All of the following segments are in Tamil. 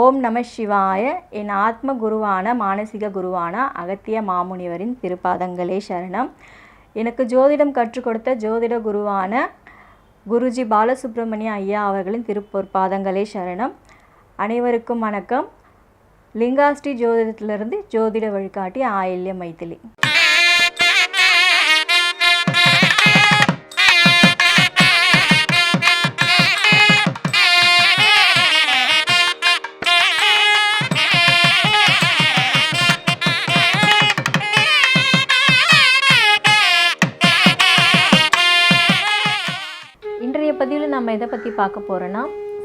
ஓம் நம சிவாய. என் ஆத்ம குருவான மானசிக குருவான அகத்திய மாமுனிவரின் திருப்பாதங்களே சரணம். எனக்கு ஜோதிடம் கற்றுக் கொடுத்த ஜோதிட குருவான குருஜி பாலசுப்ரமணிய ஐயா அவர்களின் திருப்பொற்பாதங்களே சரணம். அனைவருக்கும் வணக்கம். லிங்காஸ்ரீ ஜோதிடத்திலிருந்து ஜோதிட வழிகாட்டி ஆயில்ய மைத்திலி. நம்ம எதை பற்றி பார்க்க போகிறோன்னா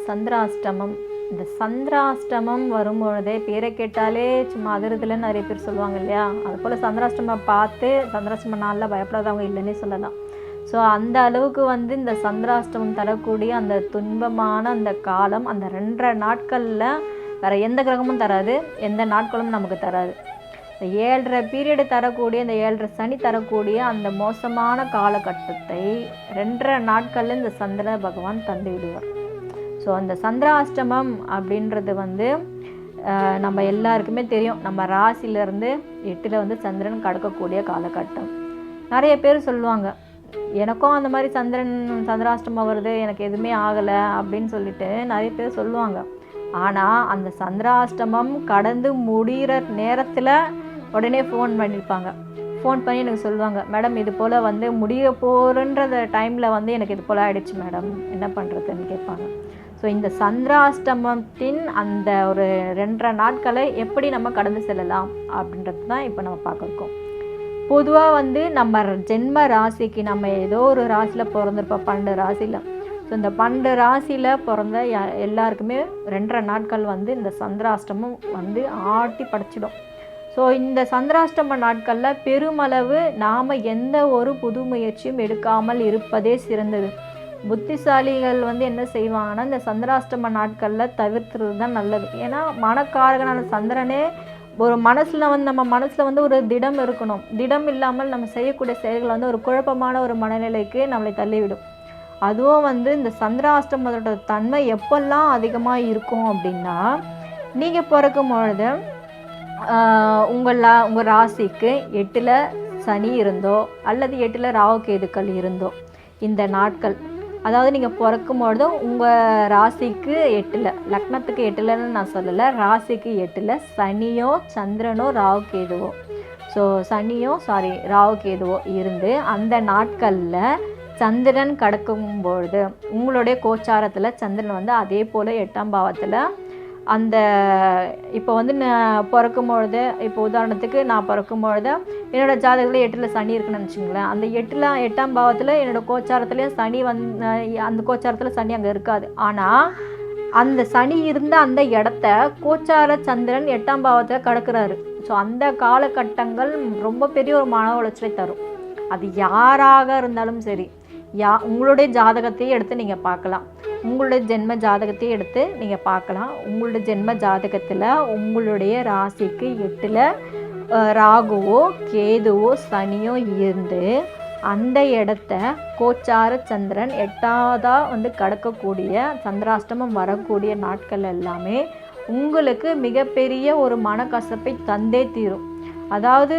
சந்திராஷ்டமம். இந்த சந்திராஷ்டமம் வரும்பொழுதே பேரை கேட்டாலே சும்மா அதிரத்தில் நிறைய பேர் சொல்லுவாங்க இல்லையா? அது போல் சந்திராஷ்டமம் பார்த்து சந்திராஷ்டம நாளில் பயப்படாதவங்க இல்லைன்னே சொல்லலாம். ஸோ அந்த அளவுக்கு வந்து இந்த சந்திராஷ்டமம் தரக்கூடிய அந்த துன்பமான அந்த காலம் அந்த ரெண்டரை நாட்களில் வேறு எந்த கிரகமும் தராது எந்த நாட்களும் நமக்கு தராது. இந்த ஏழரை பீரியடு தரக்கூடிய இந்த ஏழரை சனி தரக்கூடிய அந்த மோசமான காலகட்டத்தை ரெண்டரை நாட்களில் இந்த சந்திர பகவான் தந்து விடுவார் ஸோ அந்த சந்திராஷ்டமம் அப்படின்றது வந்து நம்ம எல்லாருக்குமே தெரியும். நம்ம ராசியிலேருந்து எட்டில் வந்து சந்திரன் கடக்கக்கூடிய காலகட்டம். நிறைய பேர் சொல்லுவாங்க எனக்கும் அந்த மாதிரி சந்திரன் சந்திராஷ்டமம் வருது எனக்கு எதுவுமே ஆகலை அப்படின்னு சொல்லிட்டு நிறைய பேர் சொல்லுவாங்க. ஆனால் அந்த சந்திராஷ்டமம் கடந்து முடிகிற நேரத்தில் உடனே ஃபோன் பண்ணியிருப்பாங்க ஃபோன் பண்ணி எனக்கு சொல்லுவாங்க மேடம் இது போல் வந்து முடிய போகிறன்ற டைமில் வந்து எனக்கு இது போல் ஆகிடுச்சு மேடம் என்ன பண்ணுறதுன்னு கேட்பாங்க. ஸோ இந்த சந்திராஷ்டமத்தின் அந்த ஒரு ரெண்டரை நாட்களை எப்படி நம்ம கடந்து செல்லலாம் அப்படின்றது தான் இப்போ நம்ம பார்க்குறோம் பொதுவாக வந்து நம்ம ஜென்ம ராசிக்கு நம்ம ஏதோ ஒரு ராசியில் பிறந்திருப்போம் பன்னெண்டு ராசியில். ஸோ இந்த பன்னெண்டு ராசியில் பிறந்த யா- எல்லாருக்குமே ரெண்டரை நாட்கள் வந்து இந்த சந்திராஷ்டமம் வந்து ஆட்டி படைச்சிடும். ஸோ இந்த சந்திராஷ்டம நாட்களில் பெருமளவு நாம் எந்த ஒரு புது முயற்சியும் எடுக்காமல் இருப்பதே சிறந்தது. புத்திசாலிகள் வந்து என்ன செய்வாங்கன்னா இந்த சந்திராஷ்டம நாட்களில் தவிர்த்துறது தான் நல்லது. ஏன்னா மனக்காரகனான சந்திரனே ஒரு மனசில் வந்து நம்ம மனசில் வந்து ஒரு திடம் இருக்கணும். திடம் இல்லாமல் நம்ம செய்யக்கூடிய செயல்கள் வந்து ஒரு குழப்பமான ஒரு மனநிலைக்கு நம்மளை தள்ளிவிடும். அதுவும் வந்து இந்த சந்திராஷ்டமத்தோட தன்மை எப்பெல்லாம் அதிகமாக இருக்கும் அப்படின்னா நீங்கள் பிறக்கும் பொழுது உங்கள் லா உங்கள் ராசிக்கு எட்டில் சனி இருந்தோ அல்லது எட்டில் ராகு கேதுக்கள் இருந்தோ இந்த நாட்கள். அதாவது நீங்கள் பிறக்கும்பொழுது உங்கள் ராசிக்கு எட்டில் லக்னத்துக்கு எட்டில்னு நான் சொல்லலை ராசிக்கு எட்டில் சனியோ சந்திரனோ ராகு கேதுவோ. ஸோ சனியோ சாரி ராகு கேதுவோ இருந்து அந்த நாட்களில் சந்திரன் கடக்கும் பொழுது உங்களுடைய கோச்சாரத்தில் சந்திரன் வந்து அதே போல் எட்டாம் பாவத்தில் அந்த இப்போ வந்து நான் பிறக்கும் பொழுது இப்போ உதாரணத்துக்கு நான் பிறக்கும் பொழுது என்னோடய ஜாதகத்தில் எட்டில் சனி இருக்குன்னு வச்சுங்களேன் அந்த எட்டில் எட்டாம் பாவத்தில் என்னோட கோச்சாரத்துலேயும் சனி வந் அந்த கோச்சாரத்தில் சனி அங்கே இருக்காது. ஆனால் அந்த சனி இருந்த அந்த இடத்த கோச்சார சந்திரன் எட்டாம் பாவத்தில் கடக்கிறாரு. ஸோ அந்த காலகட்டங்கள் ரொம்ப பெரிய ஒரு மன உளைச்சலை தரும். அது யாராக இருந்தாலும் சரி. யா உங்களுடைய ஜாதகத்தையும் எடுத்து நீங்கள் பார்க்கலாம். உங்களுடைய ஜென்ம ஜாதகத்தையும் எடுத்து நீங்கள் பார்க்கலாம். உங்களுடைய ஜென்ம ஜாதகத்தில் உங்களுடைய ராசிக்கு எட்டில் ராகுவோ கேதுவோ சனியோ இருந்து அந்த இடத்த கோச்சார சந்திரன் எட்டாவதாக வந்து கடக்கக்கூடிய சந்திராஷ்டமம் வரக்கூடிய நாட்கள் எல்லாமே உங்களுக்கு மிகப்பெரிய ஒரு மனக்கசப்பை தந்தே தீரும். அதாவது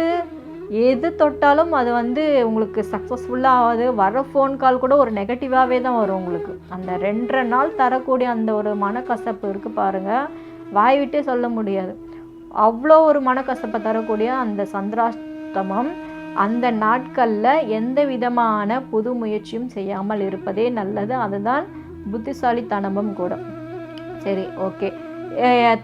எது தொட்டாலும் அது வந்து உங்களுக்கு சக்ஸஸ்ஃபுல்லாக ஆகாது. வர ஃபோன் கால் கூட ஒரு நெகட்டிவாகவே தான் வரும் உங்களுக்கு. அந்த ரெண்டரை நாள் தரக்கூடிய அந்த ஒரு மனக்கசப்பு இருக்குது பாருங்கள் வாய் விட்டே சொல்ல முடியாது. அவ்வளோ ஒரு மனக்கசப்பை தரக்கூடிய அந்த சந்திராஷ்டமம் அந்த நாட்களில் எந்த விதமான புது முயற்சியும் செய்யாமல் இருப்பதே நல்லது. அதுதான் புத்திசாலித்தனமும் கூட. சரி ஓகே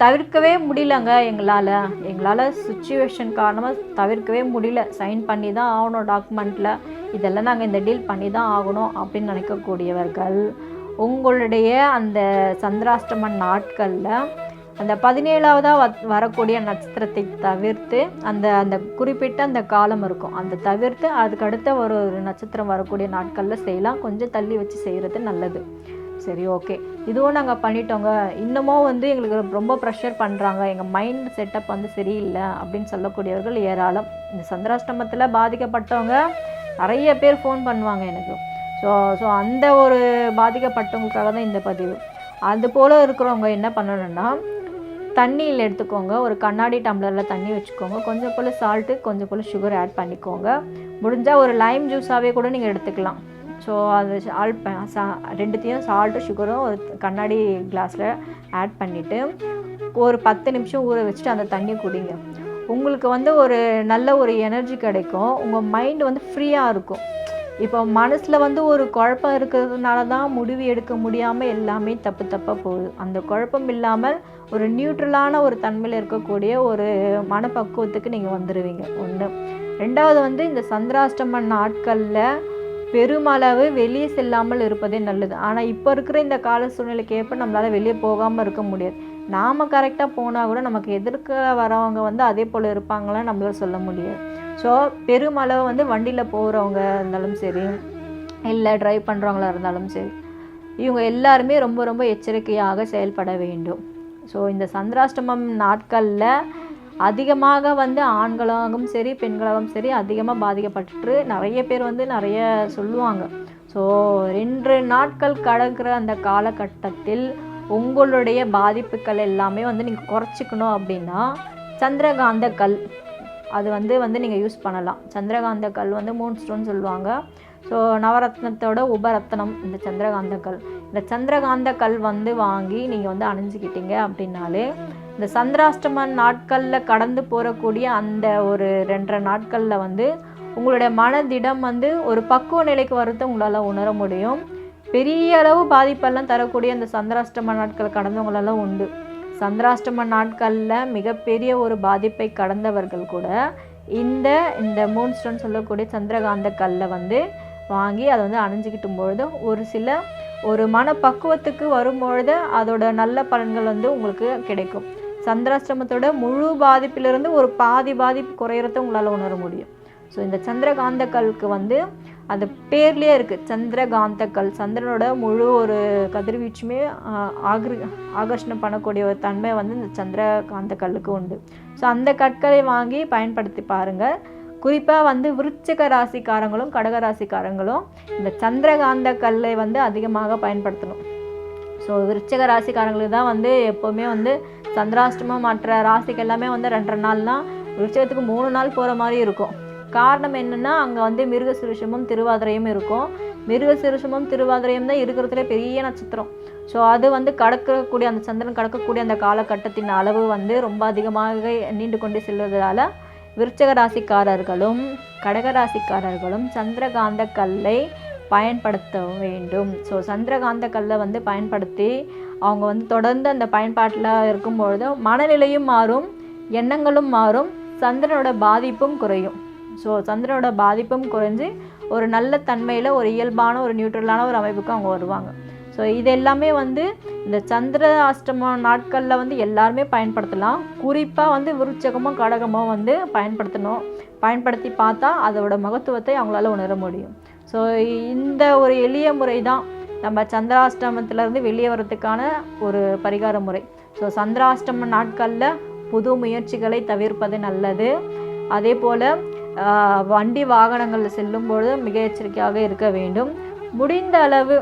தவிர்க்கவே முடியலங்க எங்களால். எங்களால் சுச்சுவேஷன் காரணமாக தவிர்க்கவே முடியல. சைன் பண்ணி தான் ஆகணும் டாக்குமெண்ட்டில் இதெல்லாம் நாங்கள் இந்த டீல் பண்ணி தான் ஆகணும் அப்படின்னு நினைக்கக்கூடியவர்கள் உங்களுடைய அந்த சந்திராஷ்டம நாட்களில் அந்த பதினேழாவதாக வ வரக்கூடிய நட்சத்திரத்தை தவிர்த்து அந்த அந்த குறிப்பிட்ட அந்த காலம் இருக்கும். அந்த தவிர்த்து அதுக்கடுத்த ஒரு ஒரு நட்சத்திரம் வரக்கூடிய நாட்களில் செய்யலாம். கொஞ்சம் தள்ளி வச்சு செய்கிறது நல்லது. சரி ஓகே இதுவும் நாங்கள் பண்ணிட்டோங்க. இன்னமும் வந்து எங்களுக்கு ரொம்ப ப்ரெஷர் பண்ணுறாங்க எங்கள் மைண்ட் செட்டப் வந்து சரியில்லை அப்படின்னு சொல்லக்கூடியவர்கள் ஏராளம். இந்த சந்திராஷ்டமத்தில் பாதிக்கப்பட்டவங்க நிறைய பேர் ஃபோன் பண்ணுவாங்க எனக்கு. ஸோ ஸோ அந்த ஒரு பாதிக்கப்பட்டவங்களுக்காக தான் இந்த பதிவு. அது போல் இருக்கிறவங்க என்ன பண்ணணும்னா தண்ணியில் எடுத்துக்கோங்க. ஒரு கண்ணாடி டம்ளரில் தண்ணி வச்சுக்கோங்க. கொஞ்சம் போல் சால்ட்டு கொஞ்சம் போல் சுகர் ஆட் பண்ணிக்கோங்க. முடிஞ்சால் ஒரு லைம் ஜூஸாகவே கூட நீங்கள் எடுத்துக்கலாம். ஸோ அது ப சா ரெண்டுத்தையும் சால்ட்டு சுகரும் ஒரு கண்ணாடி கிளாஸில் ஆட் பண்ணிவிட்டு ஒரு பத்து நிமிஷம் ஊற வச்சுட்டு அந்த தண்ணியை குடிங்க. உங்களுக்கு வந்து ஒரு நல்ல ஒரு எனர்ஜி கிடைக்கும். உங்கள் மைண்டு வந்து ஃப்ரீயாக இருக்கும். இப்போ மனசில் வந்து ஒரு குழப்பம் இருக்கிறதுனால தான் முடிவு எடுக்க முடியாமல் எல்லாமே தப்பு தப்பாக போகுது. அந்த குழப்பம் இல்லாமல் ஒரு நியூட்ரலான ஒரு தன்மையில் இருக்கக்கூடிய ஒரு மனப்பக்குவத்துக்கு நீங்கள் வந்துடுவீங்க ஒன்று ரெண்டாவது வந்து இந்த சந்திராஷ்டம நாட்களில் பெருமளவு வெளியே செல்லாமல் இருப்பதே நல்லது. ஆனால் இப்போ இருக்கிற இந்த கால சூழ்நிலைக்கு ஏற்ப நம்மளால் வெளியே போகாமல் இருக்க முடியாது. நாம் கரெக்டாக போனால் கூட நமக்கு எதிர்க்க வரவங்க வந்து அதே போல் இருப்பாங்களான்னு நம்மளால் சொல்ல முடியாது. ஸோ பெருமளவு வந்து வண்டியில் போகிறவங்க இருந்தாலும் சரி இல்லை ட்ரைவ் பண்ணுறவங்களா இருந்தாலும் சரி இவங்க எல்லாருமே ரொம்ப ரொம்ப எச்சரிக்கையாக செயல்பட வேண்டும். ஸோ இந்த சந்திராஷ்டமம் நாட்களில் அதிகமாக வந்து ஆண்களாகவும் சரி பெண்களாகவும் சரி அதிகமாக பாதிக்கப்பட்டு நிறைய பேர் வந்து நிறைய சொல்லுவாங்க. ஸோ ரெண்டு நாட்கள் கடக்கிற அந்த காலகட்டத்தில் உங்களுடைய பாதிப்புகள் எல்லாமே வந்து நீங்கள் குறைச்சிக்கணும் அப்படின்னா சந்திரகாந்த கல் அது வந்து வந்து நீங்கள் யூஸ் பண்ணலாம். சந்திரகாந்த கல் வந்து மூன் ஸ்டோன் சொல்லுவாங்க. ஸோ நவரத்னத்தோட உபரத்னம் இந்த சந்திரகாந்த கல். இந்த சந்திரகாந்த கல் வந்து வாங்கி நீங்கள் வந்து அணிஞ்சிக்கிட்டீங்க அப்படின்னாலே இந்த சந்திராஷ்டம நாட்களில் கடந்து போகக்கூடிய அந்த ஒரு ரெண்டரை நாட்களில் வந்து உங்களுடைய மனதிடம் வந்து ஒரு பக்குவ நிலைக்கு வரத்தை உங்களால் உணர முடியும். பெரிய அளவு பாதிப்பெல்லாம் தரக்கூடிய அந்த சந்திராஷ்டம நாட்கள் கடந்தவங்களெல்லாம் உண்டு. சந்திராஷ்டம நாட்களில் மிகப்பெரிய ஒரு பாதிப்பை கடந்தவர்கள் கூட இந்த இந்த மூன் ஸ்டோன் சொல்லக்கூடிய சந்திரகாந்த கல்லை வந்து வாங்கி அதை வந்து அணிஞ்சிக்கிட்டும் பொழுது ஒரு சில ஒரு மனப்பக்குவத்துக்கு வரும்பொழுது அதோட நல்ல பலன்கள் வந்து உங்களுக்கு கிடைக்கும். சந்திராஷ்டமத்தோட முழு பாதிப்பிலிருந்து ஒரு பாதி பாதிப்பு குறையிறத உங்களால் உணர முடியும். ஸோ இந்த சந்திரகாந்த கல்லுக்கு வந்து அந்த பேர்லேயே இருக்குது சந்திரகாந்த கல் சந்திரனோட முழு ஒரு கதிர்வீச்சுமே ஆகிரு ஆகர்ஷணம் பண்ணக்கூடிய ஒரு தன்மை வந்து இந்த சந்திரகாந்த கல்லுக்கு உண்டு. ஸோ அந்த கற்களை வாங்கி பயன்படுத்தி பாருங்கள் குறிப்பாக வந்து விருச்சிக ராசிக்காரங்களும் கடக ராசிக்காரங்களும் இந்த சந்திரகாந்த கல்லை வந்து அதிகமாக பயன்படுத்தணும். ஸோ விருச்சக ராசிக்காரங்களுக்கு தான் வந்து எப்போவுமே வந்து சந்திராஷ்டமம் மற்ற ராசிக்கு எல்லாமே வந்து ரெண்டரை நாள்னால் விருச்சகத்துக்கு மூணு நாள் போகிற மாதிரி இருக்கும். காரணம் என்னென்னா அங்கே வந்து மிருக சுருஷமும் திருவாதிரையும் இருக்கும். மிருக சுருஷமும் திருவாதிரையும் தான் இருக்கிறதுல பெரிய நட்சத்திரம். ஸோ அது வந்து கடக்கக்கூடிய அந்த சந்திரன் கடக்கக்கூடிய அந்த காலகட்டத்தின் அளவு வந்து ரொம்ப அதிகமாக நீண்டு கொண்டு செல்வதால் விருச்சக ராசிக்காரர்களும் கடக ராசிக்காரர்களும் சந்திரகாந்த கல்லை பயன்படுத்த வேண்டும். ஸோ சந்திரகாந்த கல்லை வந்து பயன்படுத்தி அவங்க வந்து தொடர்ந்து அந்த பயன்பாட்டில் இருக்கும்பொழுது மனநிலையும் மாறும் எண்ணங்களும் மாறும் சந்திரனோட பாதிப்பும் குறையும். ஸோ சந்திரனோட பாதிப்பும் குறைஞ்சு ஒரு நல்ல தன்மையில் ஒரு இயல்பான ஒரு நியூட்ரலான ஒரு அமைப்புக்கு அவங்க வருவாங்க. ஸோ இது எல்லாமே வந்து இந்த சந்திர அஷ்டம நாட்களில் வந்து எல்லாருமே பயன்படுத்தலாம். குறிப்பாக வந்து விருச்சகமும் கடகமும் வந்து பயன்படுத்தணும் பயன்படுத்தி பார்த்தா அதோட மகத்துவத்தை அவங்களால உணர முடியும். ஸோ இந்த ஒரு எளிய முறை தான் நம்ம சந்திராஷ்டமத்திலேருந்து வெளியே வர்றதுக்கான ஒரு பரிகார முறை. ஸோ சந்திராஷ்டம நாட்களில் புது முயற்சிகளை தவிர்ப்பது நல்லது. அதே போல் வண்டி வாகனங்களில் செல்லும்பொழுது மிக எச்சரிக்கையாக இருக்க வேண்டும். முடிந்த அளவு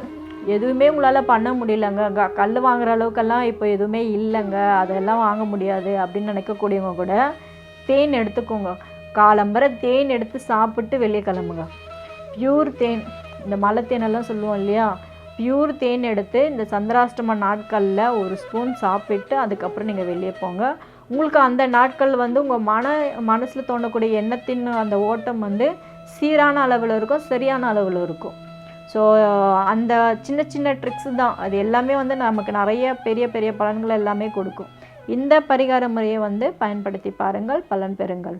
எதுவுமே உங்களால் பண்ண முடியலங்க. கல் வாங்குற அளவுக்கெல்லாம் இப்போ எதுவுமே இல்லைங்க. அதெல்லாம் வாங்க முடியாது அப்படின்னு நினைக்கக்கூடியவங்க கூட தேன் எடுத்துக்கோங்க. காலம்பரை தேன் எடுத்து சாப்பிட்டு வெளியே கிளம்புங்க. பியூர் தேன் இந்த மலை தேனெல்லாம் சொல்லுவோம் இல்லையா? பியூர் தேன் எடுத்து இந்த சந்திராஷ்டம நாட்களில் ஒரு ஸ்பூன் சாப்பிட்டு அதுக்கப்புறம் நீங்கள் வெளியே போங்க. உங்களுக்கு அந்த நாட்கள் வந்து உங்கள் மன மனசில் தோணக்கூடிய எண்ணத்தின் அந்த ஓட்டம் வந்து சீரான அளவில் இருக்கும் சரியான அளவில் இருக்கும். ஸோ அந்த சின்ன சின்ன ட்ரிக்ஸ் தான். அது எல்லாமே வந்து நமக்கு நிறைய பெரிய பெரிய பலன்கள் எல்லாமே கொடுக்கும். இந்த பரிகார முறையை வந்து பயன்படுத்தி பாருங்கள் பலன் பெறுங்கள்.